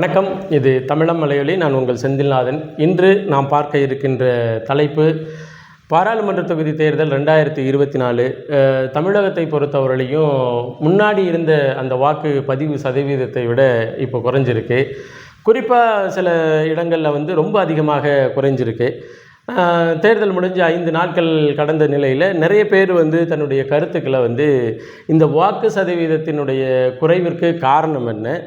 வணக்கம். இது தமிழம் மலையொலி. நான் உங்கள் செந்தில்நாதன். இன்று நாம் பார்க்க இருக்கின்ற தலைப்பு பாராளுமன்ற தொகுதி தேர்தல் ரெண்டாயிரத்தி இருபத்தி நாலு. தமிழகத்தை பொறுத்தவரையிலையும் முன்னாடி இருந்த அந்த வாக்கு பதிவு சதவீதத்தை விட இப்போ குறைஞ்சிருக்கு. குறிப்பாக சில இடங்களில் வந்து ரொம்ப அதிகமாக குறைஞ்சிருக்கு. தேர்தல் முடிஞ்சு ஐந்து நாட்கள் கடந்த நிலையில் நிறைய பேர் வந்து தன்னுடைய கருத்துக்களை வந்து இந்த வாக்கு சதவீதத்தினுடைய குறைவிற்கு காரணம் என்ன?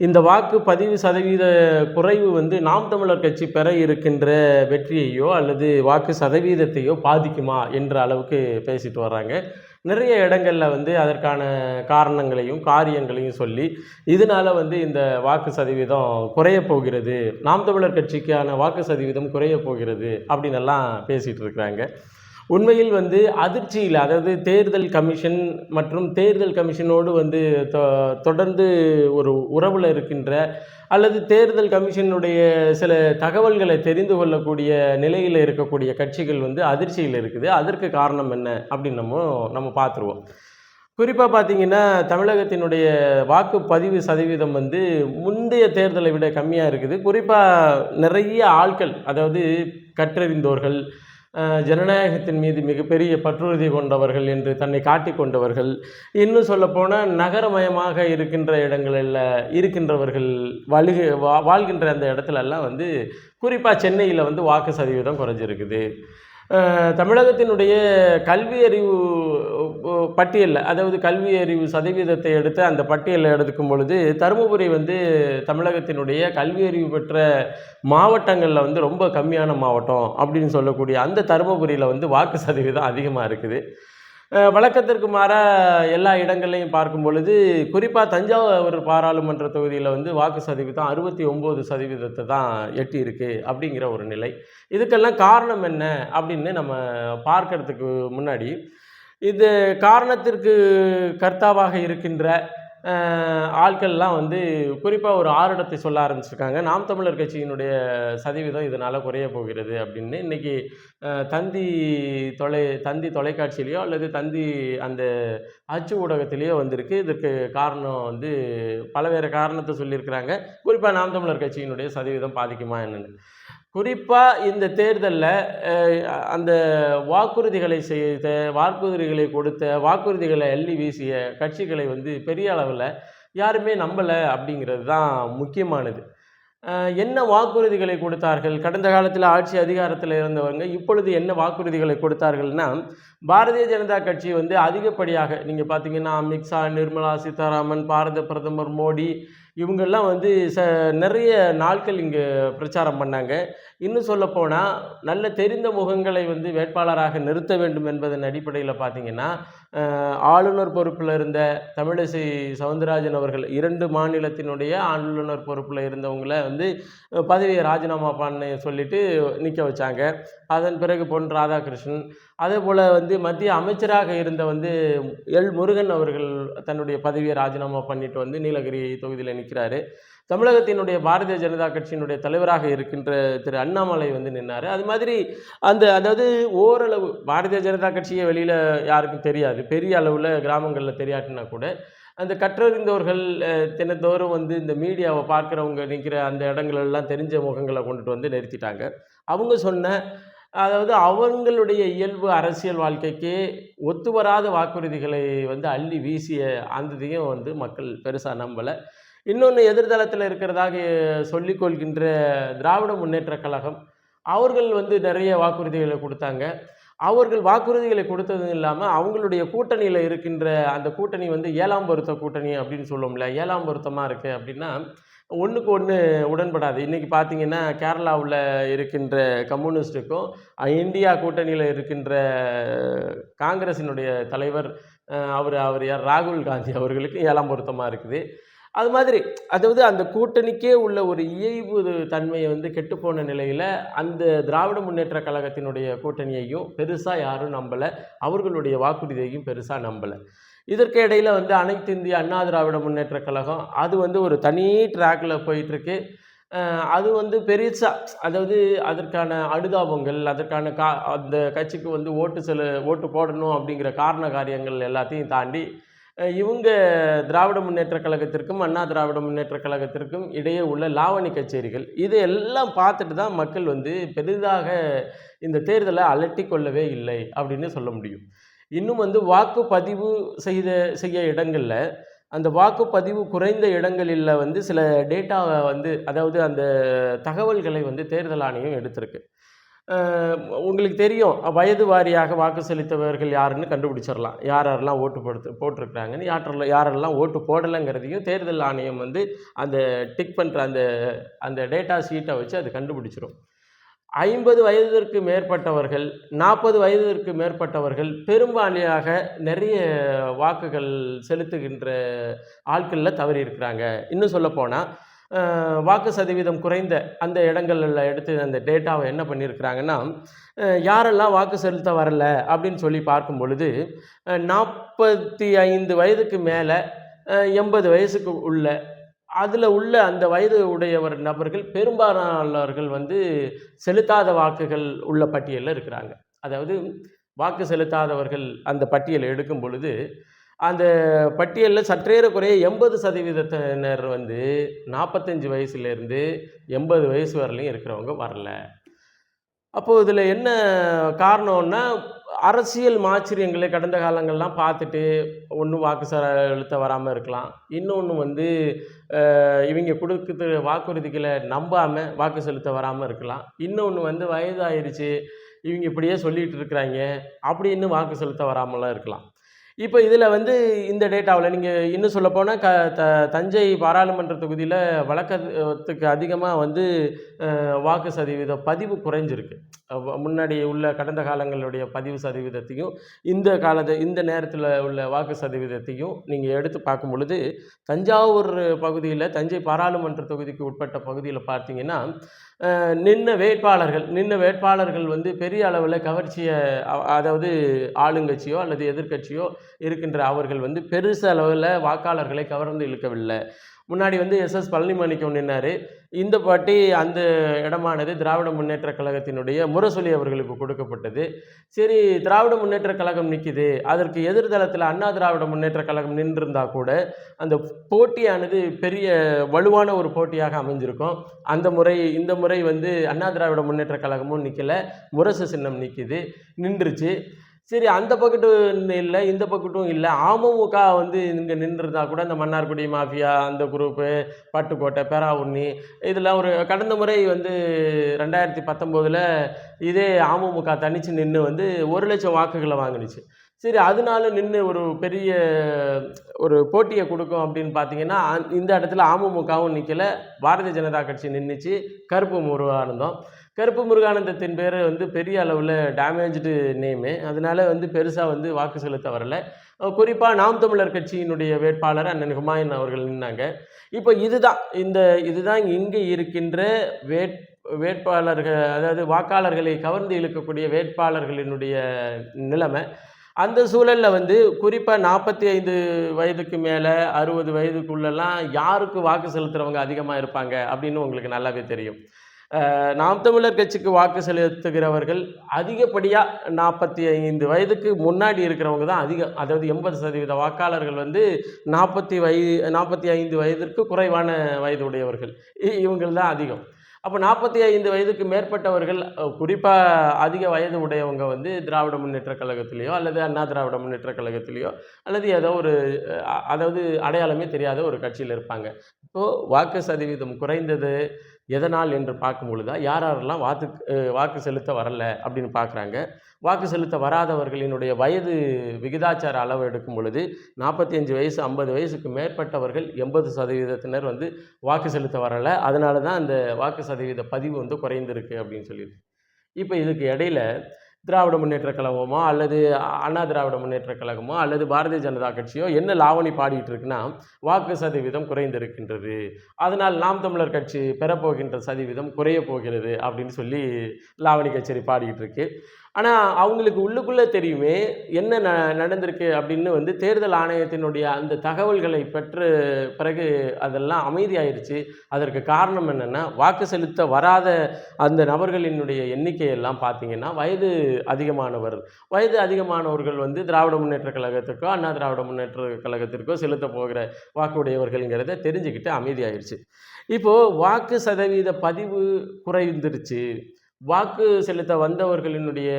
இந்த வாக்கு பதிவு சதவீத குறைவு வந்து நாம் தமிழர் கட்சி பெற இருக்கின்ற வெற்றியையோ அல்லது வாக்கு சதவீதத்தையோ பாதிக்குமா என்ற அளவுக்கு பேசிட்டு வர்றாங்க. நிறைய இடங்களில் வந்து அதற்கான காரணங்களையும் காரியங்களையும் சொல்லி இதனால வந்து இந்த வாக்கு சதவீதம் குறைய போகிறது. நாம் தமிழர் கட்சிக்கான வாக்கு சதவீதம் குறைய போகிறது அப்படின்னு எல்லாம் பேசிகிட்டு இருக்கிறாங்க. உண்மையில் வந்து அதிர்ச்சியில் அதாவது தேர்தல் கமிஷன் மற்றும் தேர்தல் கமிஷனோடு வந்து தொ- தொடர்ந்து ஒரு உறவில் இருக்கின்ற அல்லது தேர்தல் கமிஷனுடைய சில தகவல்களை தெரிந்து கொள்ளக்கூடிய நிலையில் இருக்கக்கூடிய கட்சிகள் வந்து அதிர்ச்சியில் இருக்குது. அதற்கு காரணம் என்ன அப்படின்னு நம்ம நம்ம பார்த்துருவோம். குறிப்பாக பார்த்தீங்கன்னா தமிழகத்தினுடைய வாக்குப்பதிவு சதவீதம் வந்து முந்தைய தேர்தலை விட கம்மியாக இருக்குது. குறிப்பாக நிறைய ஆட்கள் அதாவது கற்றறிந்தோர்கள் ஜனநாயகத்தின் மீது மிகப்பெரிய பற்றுறுதி கொண்டவர்கள் என்று தன்னை காட்டிக்கொண்டவர்கள் இன்னும் சொல்லப்போனால் நகரமயமாக இருக்கின்ற இடங்களில் இருக்கின்றவர்கள் வழுக வா வாழ்கின்ற அந்த இடத்துலலாம் வந்து குறிப்பாக சென்னையில் வந்து வாக்கு சதவீதம் குறைஞ்சிருக்குது. தமிழகத்தினுடைய கல்வி அறிவு பட்டியலில். அதாவது கல்வி அறிவு சதவீதத்தை எடுத்து அந்த பட்டியலில் எடுக்கும் பொழுது தருமபுரி வந்து தமிழகத்தினுடைய கல்வி அறிவு பெற்ற மாவட்டங்களில் வந்து ரொம்ப கம்மியான மாவட்டம் அப்படின்னு சொல்லக்கூடிய அந்த தருமபுரியில் வந்து வாக்கு சதவீதம் அதிகமாக இருக்குது. வழக்கத்திற்கு மாறாக எல்லா இடங்கள்லையும் பார்க்கும் பொழுது குறிப்பாக தஞ்சாவூர் பாராளுமன்ற தொகுதியில் வந்து வாக்கு சதவீதம் அறுபத்தி ஒம்பது சதவீதத்தை தான் எட்டி இருக்கு அப்படிங்கிற ஒரு நிலை. இதுக்கெல்லாம் காரணம் என்ன அப்படின்னு நம்ம பார்க்கறதுக்கு முன்னாடி இது காரணத்திற்கு கர்த்தாவாக இருக்கின்ற ஆட்கள்லாம் வந்து குறிப்பாக ஒரு ஆறுடத்தை சொல்ல ஆரம்பிச்சிருக்காங்க. நாம் தமிழர் கட்சியினுடைய சதவீதம் இதனால் குறைய போகிறது அப்படின்னு. இன்றைக்கி தந்தி தொலை தந்தி தொலைக்காட்சியிலையோ அல்லது தந்தி அந்த அச்சு ஊடகத்திலேயோ வந்திருக்கு. இதற்கு காரணம் வந்து பலவேறு காரணத்தை சொல்லியிருக்கிறாங்க. குறிப்பாக நாம் தமிழர் கட்சியினுடைய சதவீதம் பாதிக்குமா என்னென்னு. குறிப்பாக இந்த தேர்தலில் அந்த வாக்குறுதிகளை செய்த வாக்குறுதிகளை கொடுத்த வாக்குறுதிகளை அள்ளி வீசிய கட்சிகளை வந்து பெரிய அளவில் யாருமே நம்பலை அப்படிங்கிறது தான் முக்கியமானது. என்ன வாக்குறுதிகளை கொடுத்தார்கள்? கடந்த காலத்தில் ஆட்சி அதிகாரத்தில் இருந்தவங்க இப்பொழுது என்ன வாக்குறுதிகளை கொடுத்தார்கள்னா பாரதிய ஜனதா கட்சி வந்து அதிகப்படியாக நீங்கள் பார்த்தீங்கன்னா அமித்ஷா நிர்மலா சீதாராமன் பாரத பிரதமர் மோடி இவங்கெல்லாம் வந்து ச நிறைய நாட்கள் இங்கே பிரச்சாரம் பண்ணாங்க. இன்னும் சொல்லப்போனால் நல்ல தெரிந்த முகங்களை வந்து வேட்பாளராக நிறுத்த வேண்டும் என்பதன் அடிப்படையில் பார்த்தீங்கன்னா ஆளுநர் பொறுப்பில் இருந்த தமிழிசை சவுந்தரராஜன் அவர்கள் இரண்டு மாநிலத்தினுடைய ஆளுநர் பொறுப்பில் இருந்தவங்கள வந்து பதவியை ராஜினாமா பண்ண சொல்லிட்டு நிற்க வச்சாங்க. அதன் பிறகு பொன் ராதாகிருஷ்ணன் அதே போல் வந்து மத்திய அமைச்சராக இருந்த வந்து எல் முருகன் அவர்கள் தன்னுடைய பதவியை ராஜினாமா பண்ணிட்டு வந்து நீலகிரி தொகுதியில் நிற்கிறாரு தமிழகத்தினுடைய பாரதிய ஜனதா கட்சியினுடைய தலைவராக இருக்கின்ற திரு அண்ணாமலை வந்து நின்னார். அது மாதிரி அந்த அதாவது ஓரளவு பாரதிய ஜனதா கட்சியை வெளியில் யாருக்கும் தெரியாது. பெரிய அளவில் கிராமங்களில் தெரியாட்டினா கூட அந்த கற்றறிந்தவர்கள் தினத்தோறும் தினந்தோறும் வந்து இந்த மீடியாவை பார்க்குறவங்க நிற்கிற அந்த இடங்களெல்லாம் தெரிஞ்ச முகங்களை கொண்டுட்டு வந்து நிறுத்திட்டாங்க. அவங்க சொன்ன அதாவது அவங்களுடைய இயல்பு அரசியல் வாழ்க்கைக்கு ஒத்து வராத வாக்குறுதிகளை வந்து அள்ளி வீசிய அந்ததையும் வந்து மக்கள் பெருசாக நம்பலை. இன்னொன்று எதிர்தளத்தில் இருக்கிறதாக சொல்லிக்கொள்கின்ற திராவிட முன்னேற்றக் கழகம் அவர்கள் வந்து நிறைய வாக்குறுதிகளை கொடுத்தாங்க. அவர்கள் வாக்குறுதிகளை கொடுத்ததும் இல்லாமல் அவங்களுடைய கூட்டணியில் இருக்கின்ற அந்த கூட்டணி வந்து ஏழாம் பொருத்த கூட்டணி அப்படின்னு சொல்லுவோம்ல ஏழாம் பொருத்தமாக இருக்குது அப்படின்னா ஒன்றுக்கு ஒன்று உடன்படாது. இன்றைக்கி பார்த்தீங்கன்னா கேரளாவில் இருக்கின்ற கம்யூனிஸ்ட்டுக்கும் இந்தியா கூட்டணியில் இருக்கின்ற காங்கிரஸினுடைய தலைவர் அவர் அவர் யார்? ராகுல் காந்தி அவர்களுக்கு ஏழாம் பொருத்தமாக இருக்குது. அது மாதிரி அதாவது அந்த கூட்டணிக்கே உள்ள ஒரு இயல்பு தன்மையை வந்து கெட்டுப்போன நிலையில் அந்த திராவிட முன்னேற்ற கழகத்தினுடைய கூட்டணியையும் பெருசாக யாரும் நம்பலை. அவர்களுடைய வாக்குறுதியையும் பெருசாக நம்பலை. இதற்கு இடையில் வந்து அனைத்து இந்திய அண்ணா திராவிட முன்னேற்ற கழகம் அது வந்து ஒரு தனி ட்ராக்கில் போயிட்டுருக்கு. அது வந்து பெருசாக அதாவது அதற்கான அனுதாபங்கள் அதற்கான கா அந்த கட்சிக்கு வந்து ஓட்டு செலு ஓட்டு போடணும் அப்படிங்கிற காரண காரியங்கள் எல்லாத்தையும் தாண்டி இவங்க திராவிட முன்னேற்றக் கழகத்திற்கும் அண்ணா திராவிட முன்னேற்றக் கழகத்திற்கும் இடையே உள்ள லாவணி கச்சேரிகள் இது எல்லாம் பார்த்துட்டு தான் மக்கள் வந்து பெரிதாக இந்த தேர்தலை அலட்டி கொள்ளவே இல்லை அப்படின்னு சொல்ல முடியும். இன்னும் வந்து வாக்குப்பதிவு செய்த செய்ய இடங்களில் அந்த வாக்குப்பதிவு குறைந்த இடங்களில் வந்து சில டேட்டாவை வந்து அதாவது அந்த தகவல்களை வந்து தேர்தல் ஆணையம் எடுத்திருக்கு. உங்களுக்கு தெரியும் வயது வாரியாக வாக்கு செலுத்தவர்கள் யாருன்னு கண்டுபிடிச்சிடலாம் யார் யாரெல்லாம் ஓட்டு போட்டு போட்டிருக்கிறாங்கன்னு யாரெல்லாம் யாரெல்லாம் ஓட்டு போடலைங்கிறதையும் தேர்தல் ஆணையம் வந்து அந்த டிக் பண்ணுற அந்த அந்த டேட்டா ஷீட்டை வச்சு அது கண்டுபிடிச்சிரும். ஐம்பது வயதிற்கு மேற்பட்டவர்கள் நாற்பது வயதிற்கு மேற்பட்டவர்கள் பெரும்பான்மையாக நிறைய வாக்குகள் செலுத்துகின்ற ஆட்களில் தவறி இருக்கிறாங்க. இன்னும் சொல்லப்போனால் வாக்கு சதவீதம் குறைந்த அந்த இடங்களில் எடுத்து அந்த டேட்டாவை என்ன பண்ணியிருக்கிறாங்கன்னா யாரெல்லாம் வாக்கு செலுத்த வரல அப்படின்னு சொல்லி பார்க்கும் பொழுது நாற்பத்தி ஐந்து வயதுக்கு மேலே எண்பது வயசுக்கு உள்ள அதில் உள்ள அந்த வயது உடையவர் நபர்கள் பெரும்பாலானவர்கள் வந்து செலுத்தாத வாக்குகள் உள்ள பட்டியலில் இருக்கிறாங்க. அதாவது வாக்கு செலுத்தாதவர்கள் அந்த பட்டியலை எடுக்கும் பொழுது அந்த பட்டியலில் சற்றேற குறைய எண்பது சதவீதத்தினர் வந்து நாற்பத்தஞ்சு வயசுலேருந்து எண்பது வயசு வரலையும் இருக்கிறவங்க வரல. அப்போது இதில் என்ன காரணம்னா அரசியல் மாச்சரியங்களை கடந்த காலங்கள்லாம் பார்த்துட்டு ஒன்று வாக்கு செலுத்த வராமல் இருக்கலாம். இன்னொன்று வந்து இவங்க கொடுக்குற வாக்குறுதிகளை நம்பாமல் வாக்கு செலுத்த வராமல் இருக்கலாம். இன்னொன்று வந்து வயதாயிருச்சு இவங்க இப்படியே சொல்லிகிட்டு இருக்கிறாங்க அப்படின்னு வாக்கு செலுத்த வராமலாம் இருக்கலாம். இப்போ இதில் வந்து இந்த டேட்டாவில் நீங்கள் இன்னும் சொல்லப்போனால் க த தஞ்சை பாராளுமன்ற தொகுதியில் வழக்கத்துக்கு அதிகமாக வந்து வாக்கு சதவீத பதிவு குறைஞ்சிருக்கு. முன்னாடி உள்ள கடந்த காலங்களுடைய பதிவு சதவீதத்தையும் இந்த காலத்தை இந்த நேரத்தில் உள்ள வாக்கு சதவீதத்தையும் நீங்கள் எடுத்து பார்க்கும் பொழுது தஞ்சாவூர் பகுதியில் தஞ்சை பாராளுமன்ற தொகுதிக்கு உட்பட்ட பகுதியில் பார்த்தீங்கன்னா நின்ன வேட்பாளர்கள் நின்ன வேட்பாளர்கள் வந்து பெரிய அளவில் கவர்ச்சியை அதாவது ஆளுங்கட்சியோ அல்லது எதிர்க்கட்சியோ இருக்கின்ற அவர்கள் வந்து பெருசு அளவில் வாக்காளர்களை கவர்ந்து இழுக்கவில்லை. முன்னாடி வந்து எஸ்எஸ் பழனிமாணிக்கம் நின்னார். இந்த பாட்டி அந்த இடமானது திராவிட முன்னேற்ற கழகத்தினுடைய முரசொலி அவர்களுக்கு கொடுக்கப்பட்டது. சரி திராவிட முன்னேற்ற கழகம் நிற்கிது அதற்கு எதிர்தளத்தில் அண்ணா திராவிட முன்னேற்ற கழகம் நின்றிருந்தால் கூட அந்த போட்டியானது பெரிய வலுவான ஒரு போட்டியாக அமைஞ்சிருக்கும். அந்த முறை இந்த முறை வந்து அண்ணா திராவிட முன்னேற்ற கழகமும் நிற்கலை முரசு சின்னம் நிற்கிது நின்றுச்சு. சரி அந்த பக்கட்டும் இல்லை இந்த பக்கட்டும் இல்லை. அமமுக வந்து இங்கே நின்றுருந்தா கூட இந்த மன்னார்குடி மாஃபியா அந்த குரூப்பு பட்டுக்கோட்டை பேராவுண்ணி இதெல்லாம் ஒரு கடந்த முறை வந்து ரெண்டாயிரத்தி பத்தொம்போதில் இதே அமமுக தனிச்சு நின்று வந்து ஒரு லட்சம் வாக்குகளை வாங்கினுச்சு. சரி அதனால நின்று ஒரு பெரிய ஒரு போட்டியை கொடுக்கும் அப்படின்னு பார்த்தீங்கன்னா இந்த இடத்துல அமமுகவும் நிற்கலை பாரதிய ஜனதா கட்சி நின்றுச்சு கருப்பு இருந்தோம். கருப்பு முருகானந்தத்தின் பேர் வந்து பெரிய அளவில் டேமேஜ்டு நேமு அதனால வந்து பெருசாக வந்து வாக்கு செலுத்த வரலை. குறிப்பாக நாம் தமிழர் கட்சியினுடைய வேட்பாளர் அண்ணன் ஹுமாயூன் அவர்கள் நின்னாங்க. இப்போ இதுதான் இந்த இதுதான் இங்கே இருக்கின்ற வேட் வேட்பாளர்கள் அதாவது வாக்காளர்களை கவர்ந்து இழுக்கக்கூடிய வேட்பாளர்களினுடைய நிலைமை. அந்த சூழலில் வந்து குறிப்பாக நாற்பத்தி ஐந்து வயதுக்கு மேலே அறுபது வயதுக்குள்ளெல்லாம் யாருக்கு வாக்கு செலுத்துகிறவங்க அதிகமாக இருப்பாங்க அப்படின்னு உங்களுக்கு நல்லாவே தெரியும். நாம் தமிழர் கட்சிக்கு வாக்கு செலுத்துகிறவர்கள் அதிகப்படியாக நாற்பத்தி ஐந்து வயதுக்கு முன்னாடி இருக்கிறவங்க தான் அதிகம் அதாவது எண்பது சதவீத வாக்காளர்கள் வந்து நாற்பத்தி வயது நாற்பத்தி ஐந்து வயதிற்கு குறைவான வயது உடையவர்கள். இ- இவங்கள் தான் அதிகம். அப்போ நாற்பத்தி ஐந்து வயதுக்கு மேற்பட்டவர்கள் குறிப்பாக அதிக வயது உடையவங்க வந்து திராவிட முன்னேற்ற கழகத்திலேயோ அல்லது அண்ணா திராவிட முன்னேற்ற கழகத்திலேயோ அல்லது ஏதோ ஒரு அதாவது அடையாளமே தெரியாத ஒரு கட்சியில் இருப்பாங்க. இப்போது வாக்கு சதவீதம் குறைந்தது எதனால் என்று பார்க்கும் பொழுது யார் யாரெல்லாம் வாக்கு வாக்கு செலுத்த வரல அப்படின்னு பார்க்குறாங்க. வாக்கு செலுத்த வராதவர்களினுடைய வயது விகிதாச்சார அளவு எடுக்கும் பொழுது நாற்பத்தி அஞ்சு வயசு ஐம்பது வயசுக்கு மேற்பட்டவர்கள் எண்பது சதவீதத்தினர் வந்து வாக்கு செலுத்த வரல. அதனால தான் அந்த வாக்கு சதவீத பதிவு வந்து குறைந்திருக்கு அப்படின்னு சொல்லியிருக்கு. இப்போ இதுக்கு இடையில திராவிட முன்னேற்ற கழகமோ அல்லது அண்ணா திராவிட முன்னேற்ற கழகமோ அல்லது பாரதிய ஜனதா கட்சியோ என்ன லாவணி பாடிட்டு இருக்குன்னா வாக்கு சதவீதம் குறைந்திருக்கின்றது. அதனால் நாம் தமிழர் கட்சி பெறப்போகின்ற சதவீதம் குறைய போகிறது அப்படின்னு சொல்லி லாவணி கச்சேரி பாடிக்கிட்டு இருக்கு. ஆனால் அவங்களுக்கு உள்ளுக்குள்ளே தெரியுமே என்ன ந நடந்திருக்கு அப்படின்னு வந்து தேர்தல் ஆணையத்தினுடைய அந்த தகவல்களை பெற்று பிறகு அதெல்லாம் அமைதியாயிருச்சு. அதற்கு காரணம் என்னென்னா வாக்கு செலுத்த வராத அந்த நபர்களினுடைய எண்ணிக்கையெல்லாம் பார்த்திங்கன்னா வயது அதிகமானவர் வயது அதிகமானவர்கள் வந்து திராவிட முன்னேற்ற கழகத்திற்கோ அண்ணா திராவிட முன்னேற்ற கழகத்திற்கோ செலுத்த போகிற வாக்குடையவர்கள்ங்கிறத தெரிஞ்சுக்கிட்டு அமைதியாயிருச்சு. இப்போது வாக்கு சதவீத பதிவு குறைந்துருச்சு. வாக்கு செலுத்த வந்தவர்களினுடைய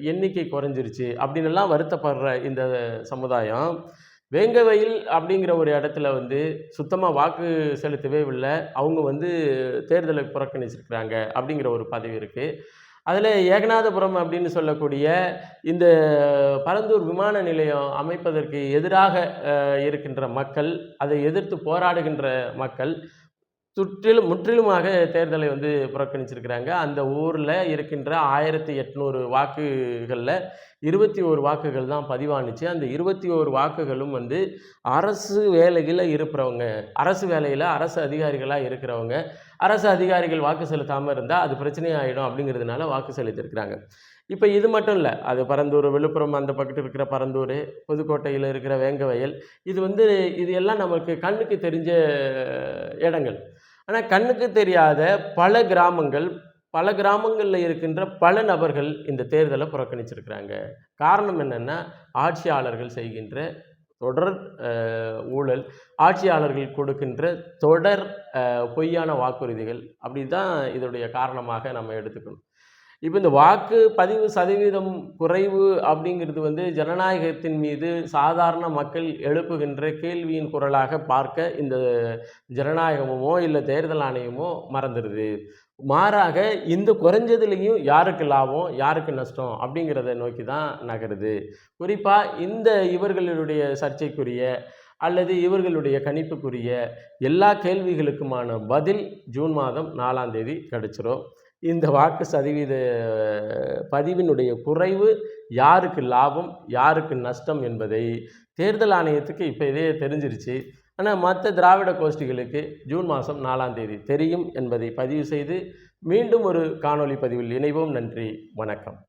எண்ணிக்கை குறைஞ்சிருச்சு அப்படின்னு வருத்தப்படுற இந்த சமுதாயம் வேங்கவையில் அப்படிங்கிற ஒரு இடத்துல வந்து சுத்தமாக வாக்கு செலுத்தவே இல்லை. அவங்க வந்து தேர்தலை புறக்கணிச்சிருக்கிறாங்க அப்படிங்கிற ஒரு பதவி இருக்குது அதில் ஏகநாதபுரம் அப்படின்னு சொல்லக்கூடிய இந்த பரந்தூர் விமான நிலையம் அமைப்பதற்கு எதிராக இருக்கின்ற மக்கள் அதை எதிர்த்து போராடுகின்ற மக்கள் சுற்றிலும் முற்றிலுமாக தேர்தலை வந்து புறக்கணிச்சிருக்கிறாங்க. அந்த ஊரில் இருக்கின்ற ஆயிரத்தி எட்நூறு வாக்குகளில் இருபத்தி ஓரு வாக்குகள் தான் பதிவானுச்சு. அந்த இருபத்தி ஓரு வாக்குகளும் வந்து அரசு வேலையில் இருக்கிறவங்க அரசு வேலையில் அரசு அதிகாரிகளாக இருக்கிறவங்க அரசு அதிகாரிகள் வாக்கு செலுத்தாமல் இருந்தால் அது பிரச்சனையாயிடும் அப்படிங்கிறதுனால வாக்கு செலுத்தியிருக்கிறாங்க இப்போ இது மட்டும் இல்லை அது பரந்தூர் விழுப்புரம் அந்த பக்கத்தில் இருக்கிற பரந்தூர் புதுக்கோட்டையில் இருக்கிற வேங்கவயல் இது வந்து இது எல்லாம் நமக்கு கண்ணுக்கு தெரிஞ்ச இடங்கள். ஆனால் கண்ணுக்கு தெரியாத பல கிராமங்கள் பல கிராமங்களில் இருக்கின்ற பல நபர்கள் இந்த தேர்தலை புறக்கணிச்சிருக்கிறாங்க. காரணம் என்னென்னா ஆட்சியாளர்கள் செய்கின்ற தொடர் ஊழல் ஆட்சியாளர்கள் கொடுக்கின்ற தொடர் பொய்யான வாக்குறுதிகள் அப்படி தான் இதோடைய காரணமாக நம்ம எடுத்துக்கணும். இப்போ இந்த வாக்கு பதிவு சதவீதம் குறைவு அப்படிங்கிறது வந்து ஜனநாயகத்தின் மீது சாதாரண மக்கள் எழுப்புகின்ற கேள்வியின் குரலாக பார்க்க இந்த ஜனநாயகமோ இல்லை தேர்தல் ஆணையமோ மறந்துடுது. மாறாக இந்த குறைஞ்சதுலேயும் யாருக்கு லாபம் யாருக்கு நஷ்டம் அப்படிங்கிறத நோக்கி தான் நகருது. குறிப்பாக இந்த இவர்களுடைய சர்ச்சைக்குரிய அல்லது இவர்களுடைய கணிப்புக்குரிய எல்லா கேள்விகளுக்குமான பதில் ஜூன் மாதம் நாலாம் தேதி கிடச்சிரும். இந்த வாக்கு சதவீத பதிவினுடைய குறைவு யாருக்கு லாபம் யாருக்கு நஷ்டம் என்பதை தேர்தல் ஆணையத்துக்கு இப்போ இதே தெரிஞ்சிருச்சு. ஆனால் மற்ற திராவிட கோஷ்டிகளுக்கு ஜூன் மாதம் நாலாம் தேதி தெரியும் என்பதை பதிவு செய்து மீண்டும் ஒரு காணொளி பதிவில் இணைவோம். நன்றி வணக்கம்.